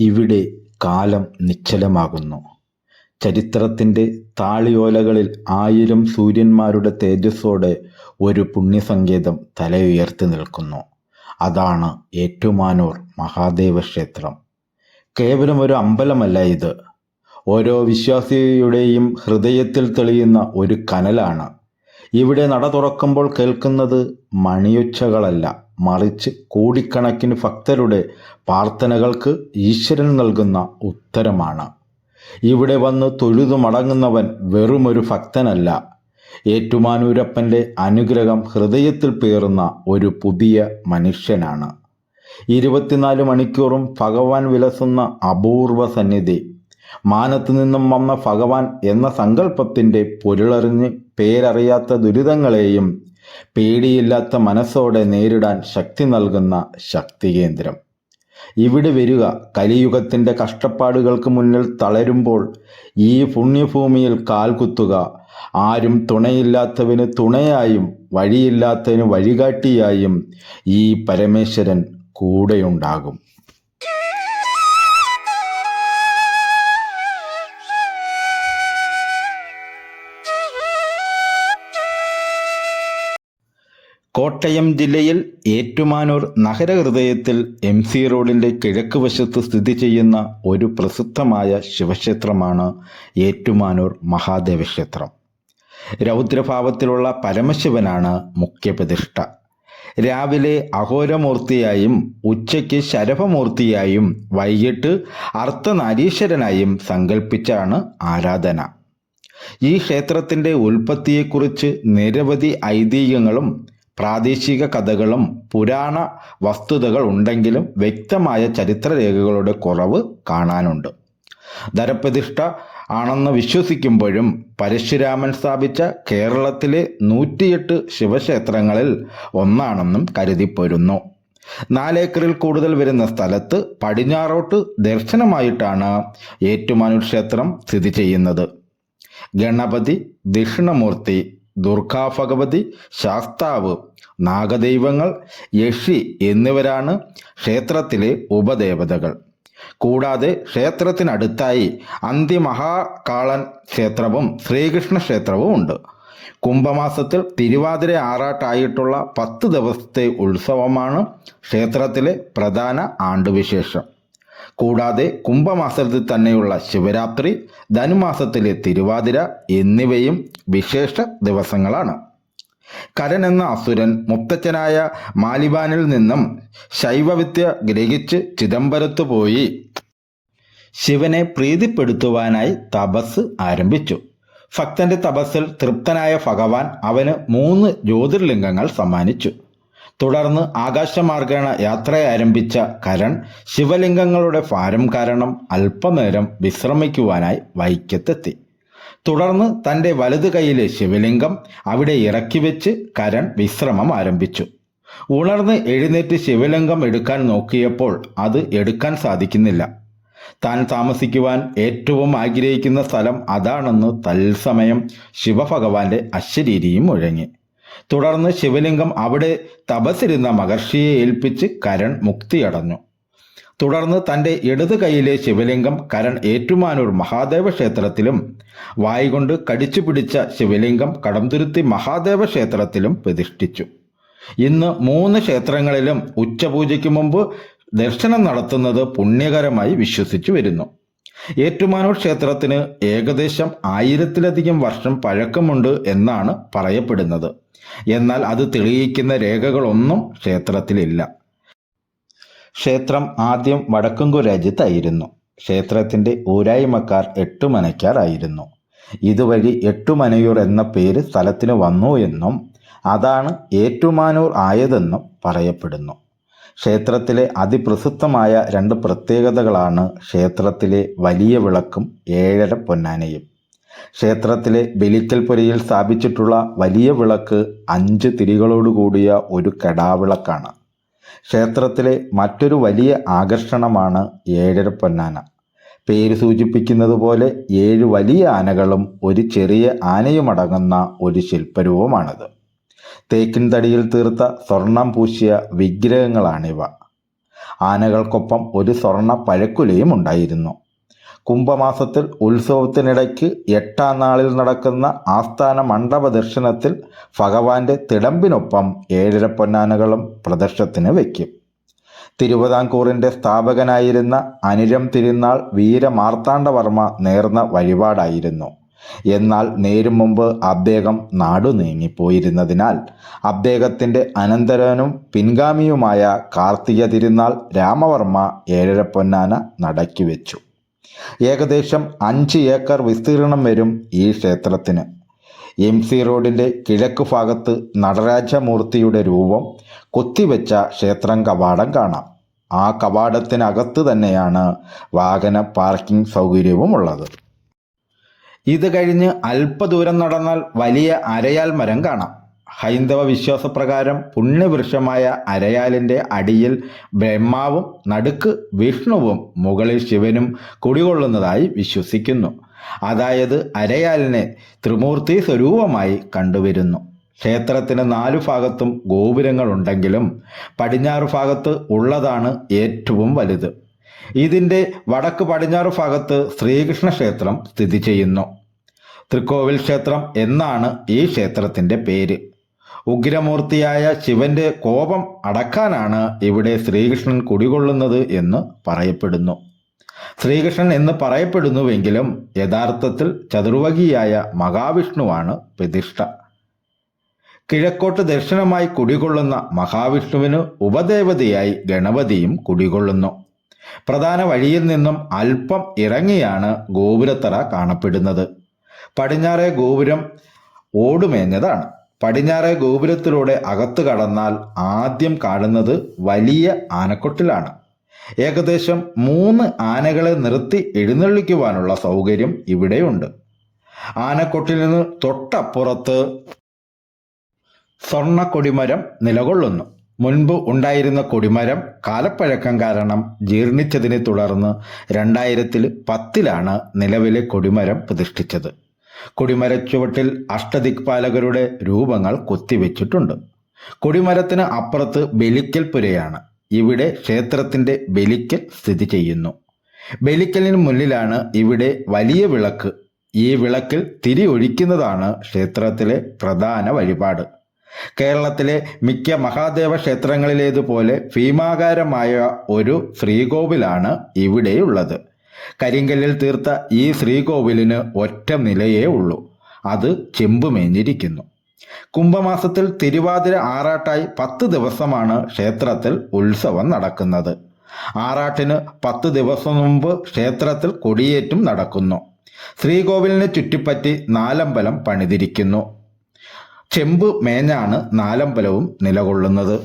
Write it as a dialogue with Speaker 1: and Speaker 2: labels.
Speaker 1: ഇവിടെ കാലം നിശ്ചലമാകുന്നു. ചരിത്രത്തിന്റെ താളിയോലകളിൽ ആയിരം സൂര്യന്മാരുടെ തേജസ്സോടെ ഒരു പുണ്യസങ്കേതം തലയുയർത്തി നിൽക്കുന്നു. അതാണ് ഏറ്റുമാനൂർ മഹാദേവ ക്ഷേത്രം കേവലം ഒരു അമ്പലമല്ല ഇത്. ഓരോ വിശ്വാസിയുടെയും ഹൃദയത്തിൽ തെളിയുന്ന ഒരു കനലാണ്. ഇവിടെ നട തുറക്കുമ്പോൾ കേൾക്കുന്നത് മണിയൊച്ചകളല്ല. മറിച്ച് കോടിക്കണക്കിന് ഭക്തരുടെ പ്രാർത്ഥനകൾക്ക് ഈശ്വരൻ നൽകുന്ന ഉത്തരമാണ്. ഇവിടെ വന്ന് തൊഴുതു മടങ്ങുന്നവൻ വെറുമൊരു ഭക്തനല്ല. ഏറ്റുമാനൂരപ്പന്റെ അനുഗ്രഹം ഹൃദയത്തിൽ പേറുന്ന ഒരു പുതിയ മനുഷ്യനാണ്. ഇരുപത്തിനാല് മണിക്കൂറും ഭഗവാൻ വിലസുന്ന അപൂർവ സന്നിധി. മാനത്തു നിന്നും വന്ന ഭഗവാൻ എന്ന സങ്കല്പത്തിന്റെ പൊരുളറിഞ്ഞ് പേരറിയാത്ത ദുരിതങ്ങളെയും പേടിയില്ലാത്ത മനസ്സോടെ നേരിടാൻ ശക്തി നൽകുന്ന ശക്തികേന്ദ്രം. ഇവിടെ വരിക കലിയുഗത്തിന്റെ കഷ്ടപ്പാടുകൾക്ക് മുന്നിൽ തളരുമ്പോൾ ഈ പുണ്യഭൂമിയിൽ കാൽകുത്തുക ആരും തുണയില്ലാത്തവന് തുണയായും വഴിയില്ലാത്തതിന് വഴികാട്ടിയായും ഈ പരമേശ്വരൻ കൂടെയുണ്ടാകും. കോട്ടയം ജില്ലയിൽ ഏറ്റുമാനൂർ നഗരഹൃദയത്തിൽ എം സി റോഡിന്റെ കിഴക്ക് വശത്ത് സ്ഥിതി ചെയ്യുന്ന ഒരു പ്രസിദ്ധമായ ശിവക്ഷേത്രമാണ് ഏറ്റുമാനൂർ മഹാദേവ ക്ഷേത്രം. രൗദ്രഭാവത്തിലുള്ള പരമശിവനാണ് മുഖ്യപ്രതിഷ്ഠ. രാവിലെ അഹോരമൂർത്തിയായും ഉച്ചയ്ക്ക് ശരഭമൂർത്തിയായും വൈകിട്ട് അർത്ഥനാരീശ്വരനായും സങ്കല്പിച്ചാണ് ആരാധന. ഈ ക്ഷേത്രത്തിന്റെ ഉൽപ്പത്തിയെക്കുറിച്ച് നിരവധി ഐതിഹ്യങ്ങളും പ്രാദേശിക കഥകളും പുരാണ വസ്തുതകൾ ഉണ്ടെങ്കിലും വ്യക്തമായ ചരിത്രരേഖകളുടെ കുറവ് കാണാനുണ്ട്. ധരപ്രതിഷ്ഠ ആണെന്ന് വിശ്വസിക്കുമ്പോഴും പരശുരാമൻ സ്ഥാപിച്ച കേരളത്തിലെ നൂറ്റിയെട്ട് ശിവക്ഷേത്രങ്ങളിൽ ഒന്നാണെന്നും കരുതിപ്പോരുന്നു. നാലേക്കറിൽ കൂടുതൽ വരുന്ന സ്ഥലത്ത് പടിഞ്ഞാറോട്ട് ദർശനമായിട്ടാണ് ഏറ്റുമാനൂർ ക്ഷേത്രം സ്ഥിതി ചെയ്യുന്നത്. ഗണപതി ദക്ഷിണമൂർത്തി ദുർഗാ ഭഗവതി ശാസ്താവ് നാഗദൈവങ്ങൾ യക്ഷി എന്നിവരാണ് ക്ഷേത്രത്തിലെ ഉപദേവതകൾ. കൂടാതെ ക്ഷേത്രത്തിനടുത്തായി അന്തിമഹാകാളൻ ക്ഷേത്രവും ശ്രീകൃഷ്ണ ക്ഷേത്രവും ഉണ്ട്. കുംഭമാസത്തിൽ തിരുവാതിര ആറാട്ടായിട്ടുള്ള പത്ത് ദിവസത്തെ ഉത്സവമാണ് ക്ഷേത്രത്തിലെ പ്രധാന ആണ്ടുവിശേഷം. കൂടാതെ കുംഭമാസത്തിൽ തന്നെയുള്ള ശിവരാത്രി ധനുമാസത്തിലെ തിരുവാതിര എന്നിവയും വിശേഷ ദിവസങ്ങളാണ്. കരൻ എന്ന അസുരൻ മുത്തച്ഛനായ മാലിബാനിൽ നിന്നും ശൈവവിദ്യ ഗ്രഹിച്ച് ചിദംബരത്ത് പോയി. ശിവനെ പ്രീതിപ്പെടുത്തുവാനായി തപസ് ആരംഭിച്ചു. ഭക്തന്റെ തപസ്സിൽ തൃപ്തനായ ഭഗവാൻ അവന് മൂന്ന് ജ്യോതിർലിംഗങ്ങൾ സമ്മാനിച്ചു. തുടർന്ന് ആകാശമാർഗേണ യാത്ര ആരംഭിച്ച കരൺ ശിവലിംഗങ്ങളുടെ ഭാരം കാരണം അല്പനേരം വിശ്രമിക്കുവാനായി വൈക്കത്തെത്തി. തുടർന്ന് തന്റെ വലതു കൈയിലെ ശിവലിംഗം അവിടെ ഇറക്കി വെച്ച് കരൺ വിശ്രമം ആരംഭിച്ചു. ഉണർന്ന് എഴുന്നേറ്റ് ശിവലിംഗം എടുക്കാൻ നോക്കിയപ്പോൾ അത് എടുക്കാൻ സാധിക്കുന്നില്ല. താൻ താമസിക്കുവാൻ ഏറ്റവും ആഗ്രഹിക്കുന്ന സ്ഥലം അതാണെന്ന് തത്സമയം ശിവഭഗവാന്റെ അശരീരിയും മുഴങ്ങി. തുടർന്ന് ശിവലിംഗം അവിടെ തപസ്സിരുന്ന മഹർഷിയെ ഏൽപ്പിച്ച് കരൺ മുക്തിയടഞ്ഞു. തുടർന്ന് തന്റെ ഇടത് കൈയിലെ ശിവലിംഗം കരൺ ഏറ്റുമാനൂർ മഹാദേവ ക്ഷേത്രത്തിലും വായികൊണ്ട് കടിച്ചു പിടിച്ച ശിവലിംഗം കടംതുരുത്തി മഹാദേവ ക്ഷേത്രത്തിലും പ്രതിഷ്ഠിച്ചു. ഇന്ന് മൂന്ന് ക്ഷേത്രങ്ങളിലും ഉച്ചപൂജയ്ക്ക് മുമ്പ് ദർശനം നടത്തുന്നത് പുണ്യകരമായി വിശ്വസിച്ചു വരുന്നു. ഏറ്റുമാനൂർ ക്ഷേത്രത്തിന് ഏകദേശം ആയിരത്തിലധികം വർഷം പഴക്കമുണ്ട് എന്നാണ് പറയപ്പെടുന്നത്. എന്നാൽ അത് തെളിയിക്കുന്ന രേഖകളൊന്നും ക്ഷേത്രത്തിലില്ല. ക്ഷേത്രം ആദ്യം വടക്കുംകു രാജ്യത്തായിരുന്നു. ക്ഷേത്രത്തിന്റെ ഊരായ്മക്കാർ എട്ടുമനക്കാരായിരുന്നു ഇതുവഴി എട്ടുമനയൂർ എന്ന പേര് സ്ഥലത്തിന് വന്നു എന്നും അതാണ് ഏറ്റുമാനൂർ ആയതെന്നും പറയപ്പെടുന്നു. ക്ഷേത്രത്തിലെ അതിപ്രസിദ്ധമായ രണ്ട് പ്രത്യേകതകളാണ് ക്ഷേത്രത്തിലെ വലിയ വിളക്കും ഏഴര പൊന്നാനയും. ക്ഷേത്രത്തിലെ ബലിക്കൽപുരയിൽ സ്ഥാപിച്ചിട്ടുള്ള വലിയ വിളക്ക് അഞ്ച് തിരികളോടുകൂടിയ ഒരു കെടാവിളക്കാണ്. ക്ഷേത്രത്തിലെ മറ്റൊരു വലിയ ആകർഷണമാണ് ഏഴര പൊന്നാന. പേര് സൂചിപ്പിക്കുന്നത് പോലെ ഏഴ് വലിയ ആനകളും ഒരു ചെറിയ ആനയുമടങ്ങുന്ന ഒരു ശില്പരൂപമാണിത്. തേക്കിൻ തടിയിൽ തീർത്ത സ്വർണം പൂശിയ വിഗ്രഹങ്ങളാണിവ. ആനകൾക്കൊപ്പം ഒരു സ്വർണ പഴക്കുലയും ഉണ്ടായിരുന്നു. കുംഭമാസത്തിൽ ഉത്സവത്തിനിടയ്ക്ക് എട്ടാം നാളിൽ നടക്കുന്ന ആസ്ഥാന മണ്ഡപ ദർശനത്തിൽ ഭഗവാന്റെ തിടമ്പിനൊപ്പം ഏഴര പൊന്നാനകളും പ്രദർശനത്തിന് വയ്ക്കും. തിരുവിതാംകൂറിന്റെ സ്ഥാപകനായിരുന്ന അനിരം തിരുനാൾ വീരമാർത്താണ്ഡവർമ്മ നേർന്ന വഴിപാടായിരുന്നു. എന്നാൽ നേരും മുമ്പ് അദ്ദേഹം നാടു നീങ്ങിപ്പോയിരുന്നതിനാൽ അദ്ദേഹത്തിന്റെ അനന്തരവനും പിൻഗാമിയുമായ കാർത്തിക തിരുനാൾ രാമവർമ്മ ഏഴരപ്പൊന്നാന നടക്കി വെച്ചു. ഏകദേശം അഞ്ച് ഏക്കർ വിസ്തീർണം വരും ഈ ക്ഷേത്രത്തിന്. എം സി റോഡിന്റെ കിഴക്ക് ഭാഗത്ത് നടരാജമൂർത്തിയുടെ രൂപം കൊത്തിവെച്ച ക്ഷേത്രം കവാടം കാണാം. ആ കവാടത്തിനകത്ത് തന്നെയാണ് വാഹന പാർക്കിംഗ് സൗകര്യവും ഉള്ളത് ഇത് കഴിഞ്ഞ് അല്പദൂരം നടന്നാൽ വലിയ അരയാൽ മരം കാണാം. ഹൈന്ദവ വിശ്വാസപ്രകാരം പുണ്യവൃക്ഷമായ അരയാലിന്റെ അടിയിൽ ബ്രഹ്മാവും നടുക്ക് വിഷ്ണുവും മുകളിൽ ശിവനും കുടികൊള്ളുന്നതായി വിശ്വസിക്കുന്നു. അതായത് അരയാലിനെ ത്രിമൂർത്തി സ്വരൂപമായി കണ്ടുവരുന്നു. ക്ഷേത്രത്തിന് നാലു ഭാഗത്തും ഗോപുരങ്ങളുണ്ടെങ്കിലും പടിഞ്ഞാറ് ഭാഗത്ത് ഉള്ളതാണ് ഏറ്റവും വലുത്. ഇതിന്റെ വടക്ക് പടിഞ്ഞാറ് ഭാഗത്ത് ശ്രീകൃഷ്ണ ക്ഷേത്രം സ്ഥിതി ചെയ്യുന്നു. തൃക്കോവിൽ ക്ഷേത്രം എന്നാണ് ഈ ക്ഷേത്രത്തിന്റെ പേര്. ഉഗ്രമൂർത്തിയായ ശിവന്റെ കോപം അടക്കാനാണ് ഇവിടെ ശ്രീകൃഷ്ണൻ കുടികൊള്ളുന്നത് എന്ന് പറയപ്പെടുന്നു. ശ്രീകൃഷ്ണൻ എന്ന് പറയപ്പെടുന്നുവെങ്കിലും യഥാർത്ഥത്തിൽ ചതുർവകിയായ മഹാവിഷ്ണുവാണ് പ്രതിഷ്ഠ. കിഴക്കോട്ട് ദർശനമായി കുടികൊള്ളുന്ന മഹാവിഷ്ണുവിന് ഉപദേവതയായി ഗണപതിയും കുടികൊള്ളുന്നു. പ്രധാന വഴിയിൽ നിന്നും അല്പം ഇറങ്ങിയാണ് ഗോപുരത്തറ കാണപ്പെടുന്നത്. പടിഞ്ഞാറേ ഗോപുരം ഓടുമേഞ്ഞതാണ്. പടിഞ്ഞാറേ ഗോപുരത്തിലൂടെ അകത്തു കടന്നാൽ ആദ്യം കാണുന്നത് വലിയ ആനക്കൊട്ടിലാണ്. ഏകദേശം മൂന്ന് ആനകളെ നിർത്തി എഴുന്നള്ളിക്കുവാനുള്ള സൗകര്യം ഇവിടെയുണ്ട്. ആനക്കൊട്ടിൽ നിന്ന് തൊട്ടപ്പുറത്ത് സ്വർണ കൊടിമരം നിലകൊള്ളുന്നു. മുൻപ് ഉണ്ടായിരുന്ന കൊടിമരം കാലപ്പഴക്കം കാരണം ജീർണിച്ചതിനെ തുടർന്ന് രണ്ടായിരത്തിൽ പത്തിലാണ് നിലവിലെ കൊടിമരം പ്രതിഷ്ഠിച്ചത്. കൊടിമരച്ചുവട്ടിൽ അഷ്ടദിക്പാലകരുടെ രൂപങ്ങൾ കൊത്തിവെച്ചിട്ടുണ്ട്. കൊടിമരത്തിന് അപ്പുറത്ത് ബലിക്കൽ പുരയാണ്. ഇവിടെ ക്ഷേത്രത്തിന്റെ ബലിക്കൽ സ്ഥിതി ചെയ്യുന്നു. ബലിക്കലിന് മുന്നിലാണ് ഇവിടെ വലിയ വിളക്ക്. ഈ വിളക്കിൽ തിരി ഒഴിക്കുന്നതാണ് ക്ഷേത്രത്തിലെ പ്രധാന വഴിപാട്. കേരളത്തിലെ മിക്ക മഹാദേവ ക്ഷേത്രങ്ങളിലേതുപോലെ ഭീമാകാരമായ ഒരു ശ്രീകോവിലാണ് ഇവിടെയുള്ളത്. കരിങ്കല്ലിൽ തീർത്ത ഈ ശ്രീകോവിലിന് ഒറ്റ നിലയേ ഉള്ളൂ. അത് ചെമ്പുമേഞ്ഞിരിക്കുന്നു. കുംഭമാസത്തിൽ തിരുവാതിര ആറാട്ടായി പത്ത് ദിവസമാണ് ക്ഷേത്രത്തിൽ ഉത്സവം നടക്കുന്നത്. ആറാട്ടിന് പത്ത് ദിവസം മുമ്പ് ക്ഷേത്രത്തിൽ കൊടിയേറ്റും നടക്കുന്നു. ശ്രീകോവിലിനെ ചുറ്റിപ്പറ്റി നാലമ്പലം പണിതിരിക്കുന്നു. ചെമ്പ് മേഞ്ഞാണ് നാലമ്പലവും നിലകൊള്ളുന്നത്.